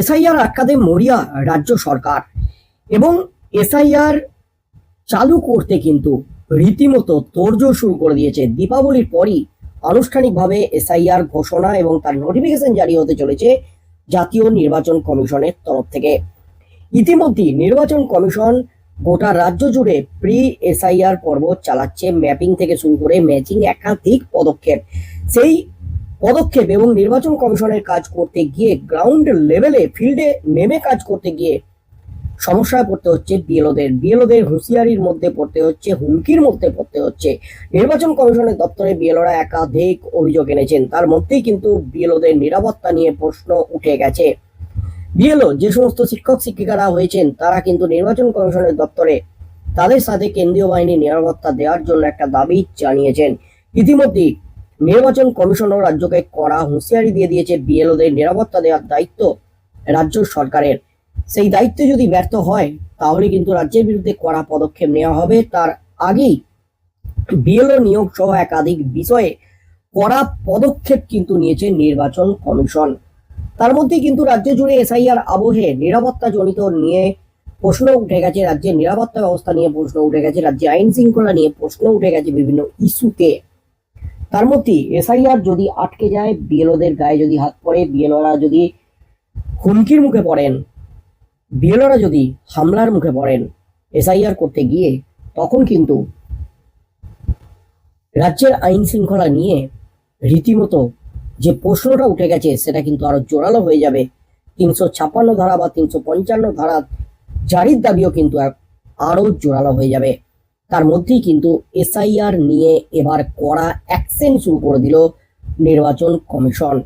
SIR আটকাতে মরিয়া রাজ্য সরকার। এবং এসআইআর চালু করতে কিন্তু রীতিমতো তোড়জোড় শুরু করে দিয়েছে। দীপাবলির পরই আনুষ্ঠানিকভাবে এসআইআর ঘোষণা এবং তার নোটিফিকেশন জারি হতে চলেছে জাতীয় নির্বাচন কমিশনের তরফ থেকে। ইতিমধ্যেই নির্বাচন কমিশন গোটা রাজ্য জুড়ে প্রি এসআইআর পর্ব চালাচ্ছে। ম্যাপিং থেকে শুরু করে ম্যাচিং একাধিক পদক্ষেপ। সেই পদক্ষেপ এবং নির্বাচন কমিশনের কাজ করতে গিয়ে গ্রাউন্ড লেভেলে ফিল্ডে নেমে কাজ করতে গিয়ে সমস্যায় পড়তে হচ্ছে বিএলওদের। বিএলওদের হুঁশিয়ারির মধ্যে পড়তে হচ্ছে, হুমকির মধ্যে পড়তে হচ্ছে। নির্বাচন কমিশনের দপ্তরে বিএলওরা একাধিক অভিযোগ এনেছেন। তার মধ্যেই কিন্তু বিএলওদের নিরাপত্তা নিয়ে প্রশ্ন উঠে গেছে। বিএলও যে সমস্ত শিক্ষক শিক্ষিকারা হয়েছেন, তারা কিন্তু নির্বাচন কমিশনের দপ্তরে তাদের সাথে কেন্দ্রীয় বাহিনী নিরাপত্তা দেওয়ার জন্য একটা দাবি জানিয়েছেন। ইতিমধ্যেই নির্বাচন কমিশনও রাজ্যকে কড়া হুঁশিয়ারি দিয়ে দিয়েছে বিএলওদের নিরাপত্তা দেওয়ার দায়িত্ব রাজ্য সরকারের। সেই দায়িত্ব যদি ব্যর্থ হয়, তাহলে কিন্তু রাজ্যের বিরুদ্ধে কড়া পদক্ষেপ নেওয়া হবে। তার আগেই বিএলও নিয়োগ সহ একাধিক বিষয়ে কড়া পদক্ষেপ কিন্তু নিয়েছে নির্বাচন কমিশন। তার মধ্যে কিন্তু রাজ্য জুড়ে এসআইআর আবহে নিরাপত্তা জনিত নিয়ে প্রশ্ন উঠে গেছে। রাজ্যের নিরাপত্তা ব্যবস্থা নিয়ে প্রশ্ন উঠে গেছে। রাজ্যে আইন শৃঙ্খলা নিয়ে প্রশ্ন উঠে গেছে বিভিন্ন ইস্যুতে। তার মধ্যে এসআইআর যদি আটকে যায়, বিএলওদের গায়ে যদি হাত পড়ে, বিএলওরা যদি হুমকির মুখে পড়েন, বিএলওরা যদি হামলার মুখে পড়েন এসআইআর করতে গিয়ে, তখন কিন্তু রাজ্যের আইন শৃঙ্খলা নিয়ে রীতিমতো যে প্রশ্নটা উঠে গেছে, সেটা কিন্তু আরও জোরালো হয়ে যাবে। তিনশো ছাপ্পান্ন ধারা বা তিনশো পঞ্চান্ন ধারা জারির দাবিও কিন্তু আর- আরও জোরালো হয়ে যাবে। তার মধ্যেই কিন্তু এসআইআর নিয়ে এবার কড়া অ্যাকশন শুরু করে দিল নির্বাচন কমিশন।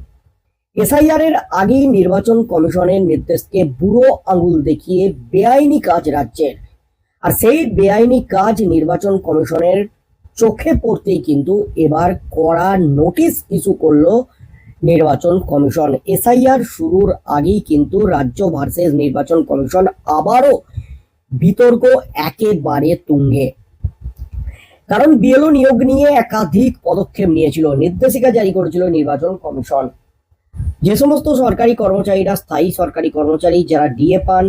এসআইআর এর আগেই নির্বাচন কমিশনের নির্দেশকে বুড়ো আঙুল দেখিয়ে বেআইনি কাজ রাজ্যের। আর সেই বেআইনি কাজ নির্বাচন কমিশনের চোখে পড়তেই কিন্তু এবার কড়া নোটিশ ইস্যু করল নির্বাচন কমিশন। এসআইআর শুরুর আগেই কিন্তু রাজ্য ভার্সেস নির্বাচন কমিশন আবারও বিতর্ক একেবারে তুঙ্গে। কারণ বিএলও নিয়োগ নিয়ে একাধিক পদক্ষেপ নিয়েছিল, নির্দেশিকা জারি করেছিল নির্বাচন কমিশন। যে সমস্ত সরকারি কর্মচারীরা, স্থায়ী সরকারি কর্মচারী যারা ডিএ পান,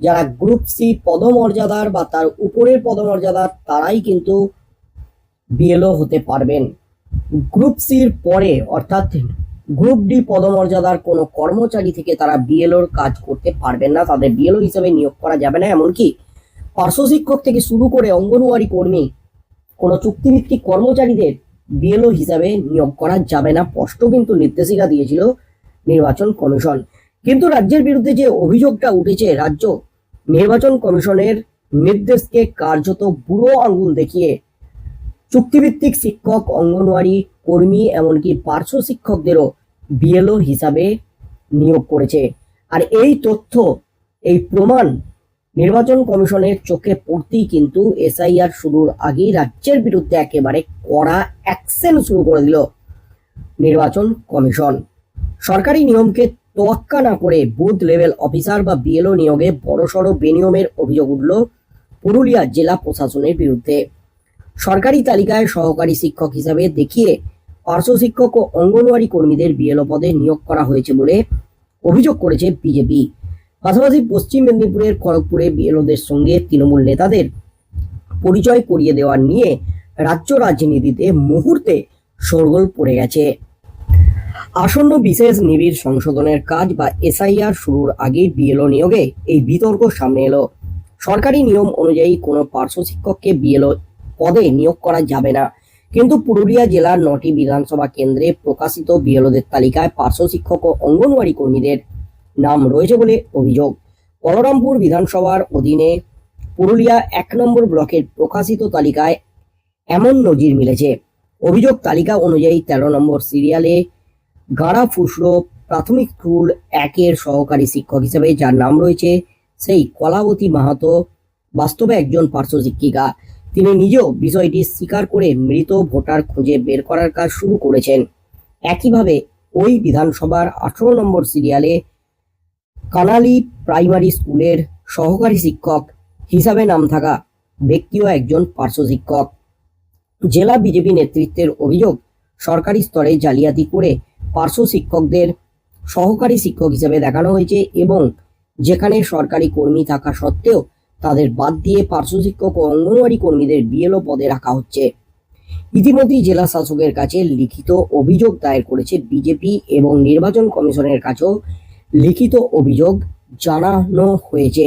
যারা গ্রুপ সি পদমর্যাদার বা তার উপরের পদমর্যাদার, তারাই কিন্তু বিএলও হতে পারবেন। গ্রুপ সির পরে, অর্থাৎ গ্রুপ ডি পদমর্যাদার কোনো কর্মচারী থেকে তারা বিএলওর কাজ করতে পারবেন না। তাদের বিএলও হিসেবে নিয়োগ করা যাবে না। এমনকি পার্শ্ব শিক্ষক থেকে শুরু করে অঙ্গনওয়াড়ি কর্মী কোনো চুক্তিভিত্তিক কর্মচারীদের বিএলও হিসাবে নিয়োগ করা যাবে না, স্পষ্ট কিন্তু নির্দেশিকা দিয়েছিল নির্বাচন কমিশন। কিন্তু রাজ্যের বিরুদ্ধে যে অভিযোগটা উঠেছে, রাজ্য নির্বাচন কমিশনের নির্দেশকে কার্যত বুড়ো আঙ্গুল দেখিয়ে চুক্তিভিত্তিক শিক্ষক, অঙ্গনওয়াড়ি কর্মী, এমনকি পার্শ্ব শিক্ষকদেরও বিএলও হিসাবে নিয়োগ করেছে। আর এই তথ্য, এই প্রমাণ নির্বাচন কমিশনের চোখে পড়তেই কিন্তু এসআইআর শুরুর আগেই রাজ্যের বিরুদ্ধে একেবারে কড়া অ্যাকশন শুরু করে দিল নির্বাচন কমিশন। সরকারি নিয়মকে তোয়াক্কা না করে বুথ লেভেল অফিসার বা বিএলও নিয়োগে বড়সড় বেনিয়মের অভিযোগ উঠল পুরুলিয়া জেলা প্রশাসনের বিরুদ্ধে। সরকারি তালিকায় সহকারী শিক্ষক হিসাবে দেখিয়ে পার্শ্ব শিক্ষক ও অঙ্গনওয়াড়ি কর্মীদের বিএলও পদে নিয়োগ করা হয়েছে বলে অভিযোগ করেছে বিজেপি। পাশাপাশি পশ্চিম মেদিনীপুরের খড়গপুরে বিএলওদের সঙ্গে তৃণমূল নেতাদের পরিচয় করিয়ে দেওয়া নিয়ে রাজ্য রাজনীতিতে মুহূর্তে শোরগোল পড়ে গেছে। আসন্ন বিশেষ নিবিড় সংশোধনের কাজ বা এসআইআর শুরুর আগে বিএলও নিয়োগে এই বিতর্ক সামনে এলো। সরকারি নিয়ম অনুযায়ী কোনো পার্শ্ব শিক্ষককে বিএলও পদে নিয়োগ করা যাবে না। কিন্তু পুরুলিয়া জেলার নটি বিধানসভা কেন্দ্রে প্রকাশিত বিএলওদের তালিকায় পার্শ্ব শিক্ষক ও অঙ্গনওয়াড়ি কর্মীদের নাম রয়েছে বলে অভিযোগ। বলরামপুর বিধানসভার অধীনে পুরুলিয়া এক নম্বর ব্লকের প্রকাশিত তালিকায় এমন নজির মিলেছে। অভিযোগ তালিকা অনুযায়ী তেরো নম্বর সিরিয়ালে গাড়া ফুসরো প্রাথমিক স্কুল একের সহকারী শিক্ষক হিসেবে যার নাম রয়েছে সেই কলাবতী মাহাতো, বাস্তবে একজন পার্শ্ব শিক্ষিকা। তিনি নিজেও বিষয়টি স্বীকার করে মৃত ভোটার খুঁজে বের করার কাজ শুরু করেছেন। একইভাবে ওই বিধানসভার আঠারো নম্বর সিরিয়ালে কানালি প্রাইমারি স্কুলের সহকারী শিক্ষক হিসাবে নাম থাকা ব্যক্তিও একজন পার্শ্ব শিক্ষক। জেলা বিজেপি নেতৃত্বের অভিযোগ, সরকারি স্তরে জালিয়াতি করে পার্শ্ব শিক্ষকদের সহকারী শিক্ষক হিসেবে দেখানো হয়েছে এবং যেখানে সরকারি কর্মী থাকা সত্ত্বেও তাদের বাদ দিয়ে পার্শ্ব শিক্ষক ও অঙ্গনওয়াড়ি কর্মীদের বিএলও পদে রাখা হচ্ছে। ইতিমধ্যেই জেলা শাসকের কাছে লিখিত অভিযোগ দায়ের করেছে বিজেপি এবং নির্বাচন কমিশনের কাছেও লিখিত অভিযোগ জানানো হয়েছে।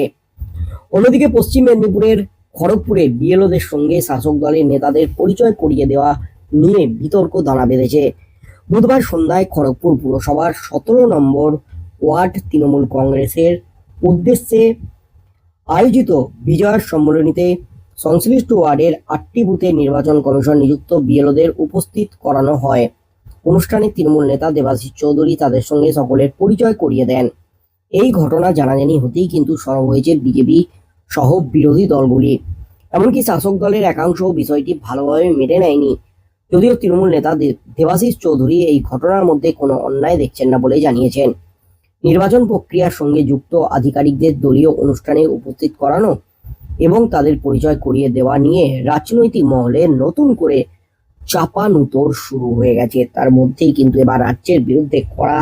অন্যদিকে পশ্চিম মেদিনীপুরের খড়গপুরে বিএলওদের সঙ্গে শাসক দলের নেতাদের পরিচয় করিয়ে দেওয়া নিয়ে বিতর্ক দানা বেঁধেছে। বুধবার সন্ধ্যায় খড়গপুর পুরসভার সতেরো নম্বর ওয়ার্ড তৃণমূল কংগ্রেসের উদ্দেশ্যে আয়োজিত বিজয় সম্মেলনীতে সংশ্লিষ্ট ওয়ার্ডের আটটি বুথে নির্বাচন কমিশন নিযুক্ত বিএলওদের উপস্থিত করানো হয়। অনুষ্ঠানে তৃণমূল নেতা দেবাশিস চৌধুরী তাদের সঙ্গে সকলের পরিচয় করিয়ে দেন। এই ঘটনা জানাজানি হতেই কিন্তু সরব হয়েছে বিজেপি সহ বিরোধী দলগুলি। এমনকি শাসক দলের একাংশ বিষয়টি ভালোভাবে মেনে নেয়নি। যদিও তৃণমূল নেতা দেবাশিস চৌধুরী এই ঘটনার মধ্যে কোনো অন্যায় দেখছেন না বলে জানিয়েছেন। নির্বাচন প্রক্রিয়ার সঙ্গে যুক্ত আধিকারিকদের দলীয় অনুষ্ঠানে উপস্থিত করানো এবং তাদের পরিচয় করিয়ে দেওয়া নিয়ে রাজনৈতিক মহলে নতুন করে চাপানুতোর শুরু হয়ে গেছে। তার মধ্যেই কিন্তু এবার রাজ্যের বিরুদ্ধে কড়া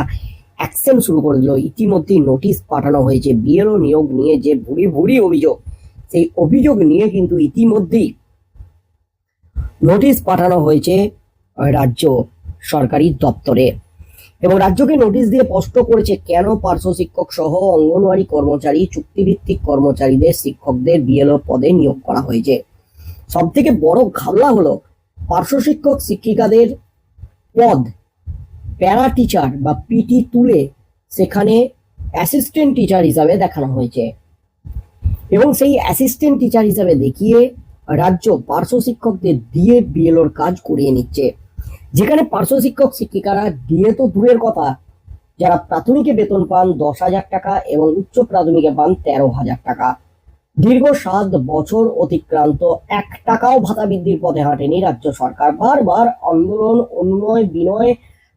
অ্যাকশন শুরু করে দিল। ইতিমধ্যেই নোটিশ পাঠানো হয়েছে। বিএলও নিয়োগ নিয়ে যে ভুরি ভুরি অভিযোগ, সেই অভিযোগ নিয়ে কিন্তু ইতিমধ্যেই নোটিশ পাঠানো হয়েছে রাজ্য সরকারি দপ্তরে। এবং রাজ্যকে নোটিশ দিয়ে স্পষ্ট করেছে কেন পার্শ্ব শিক্ষক সহ অঙ্গনওয়াড়ি কর্মচারী, চুক্তিভিত্তিক কর্মচারীদের শিক্ষকদের বিএলও পদে নিয়োগ করা হয়েছে। সব থেকে বড় ঘাবলা হলো পার্শ্ব শিক্ষক শিক্ষিকাদের পদ, প্যারা টিচার বা পিটি তুলে সেখানে অ্যাসিস্ট্যান্ট টিচার হিসাবে দেখানো হয়েছে। এবং সেই অ্যাসিস্ট্যান্ট টিচার হিসাবে দেখিয়ে রাজ্য পার্শ্ব শিক্ষকদের দিয়ে বিএলওর কাজ করিয়ে নিচ্ছে। যেখানে পার্শ্ব শিক্ষক শিক্ষিকারা দিয়ে তো দূরের কথা, যারা প্রাথমিকে বেতন পান দশ হাজার টাকা এবং উচ্চ প্রাথমিকে পান তেরো হাজার টাকা। দীর্ঘ সাত বছর অতিক্রান্ত এক টাকাও ভাতা বৃদ্ধির পথে হাঁটেনি রাজ্য সরকার। বারবার আন্দোলন উন্নয় বিনয়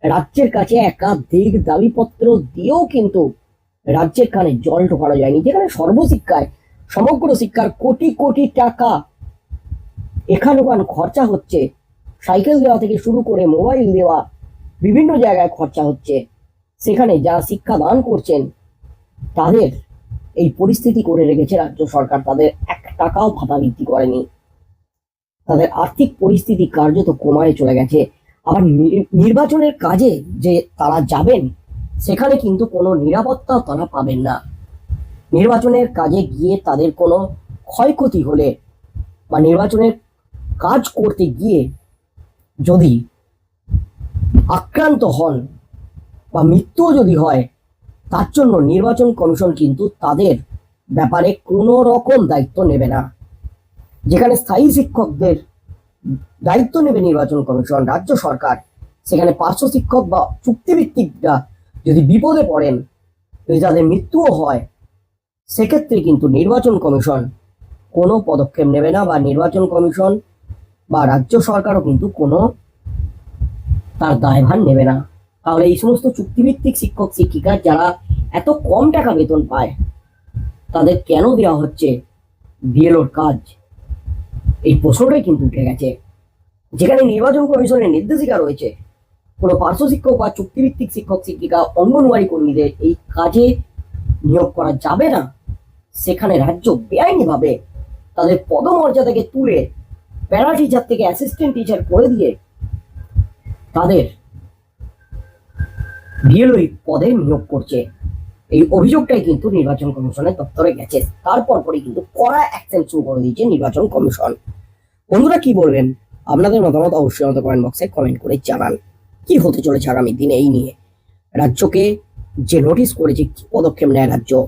রাজ্যের কাছে একাধিক দাবিপত্র দিয়েও কিন্তু রাজ্যের কানে জল ঢোকানো যায়নি, যেখানে সর্বশিক্ষায়, সমগ্র শিক্ষার কোটি কোটি টাকা এখান ওখান খরচা হচ্ছে। সাইকেল দেওয়া থেকে শুরু করে মোবাইল দেওয়া, বিভিন্ন জায়গায় খরচা হচ্ছে। সেখানে যা শিক্ষা দান করছেন, তাদের এই পরিস্থিতি করে রেখেছে রাজ্য সরকার। তাদের এক টাকাও ভাতা বৃদ্ধি করেনি। তাদের আর্থিক পরিস্থিতি কার্যত কমায় চলে গেছে। আবার নির্বাচনের কাজে যে তারা যাবেন, সেখানে কিন্তু কোনো নিরাপত্তা তারা পাবেন না। নির্বাচনের কাজে গিয়ে তাদের কোনো ক্ষয়ক্ষতি হলে বা নির্বাচনের কাজ করতে গিয়ে যদি আক্রান্ত হন বা মৃত্যুও যদি হয় তার জন্য নির্বাচন কমিশন কিন্তু তাদের ব্যাপারে কোনো রকম দায়িত্ব নেবে না। যেখানে স্থায়ী শিক্ষকদের দায়িত্ব নেবে নির্বাচন কমিশন, রাজ্য সরকার, সেখানে পার্শ্ব শিক্ষক বা চুক্তিভিত্তিকরা যদি বিপদে পড়েন, যদি তাদের মৃত্যুও হয়, সেক্ষেত্রে কিন্তু নির্বাচন কমিশন কোনো পদক্ষেপ নেবে না বা নির্বাচন কমিশন বা রাজ্য সরকারও কিন্তু কোনো তার দায়ভার নেবে না। তাহলে এই সমস্ত চুক্তিভিত্তিক শিক্ষক, শিক্ষিকা যারা এত কম টাকা বেতন পায়, তাদের কেন দেওয়া হচ্ছে বিএলওর কাজ? এই প্রশ্নটাই কিন্তু উঠে গেছে। যেখানে নির্বাচন কমিশনের নির্দেশিকা রয়েছে, কোনো পার্শ্ব শিক্ষক বা চুক্তিভিত্তিক শিক্ষক, শিক্ষিকা, অঙ্গনওয়াড়ি কর্মীদের এই কাজে নিয়োগ করা যাবে না। সেখানে রাজ্য বেআইনিভাবে তাদের পদমর্যাদাকে তুলে প্যারা টিচার থেকে অ্যাসিস্ট্যান্ট টিচার করে দিয়ে তাদের বিএলওই পদে নিয়োগ করছে। এই অভিযোগটাই কিন্তু নির্বাচন কমিশনের দপ্তরে গেছে। তারপর পরে কিন্তু কড়া অ্যাকশন শুরু করে দিয়েছে নির্বাচন কমিশন। বন্ধুরা কি বলবেন? আপনাদের মতামত অবশ্যই আমাদের কমেন্ট বক্সে কমেন্ট করে জানান। কি হতে চলেছে আগামী দিনে এই নিয়ে? রাজ্যকে যে নোটিশ করেছে, কি পদক্ষেপ নেয় রাজ্য?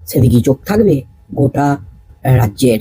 সেদিকে চোখ থাকবে গোটা রাজ্যের।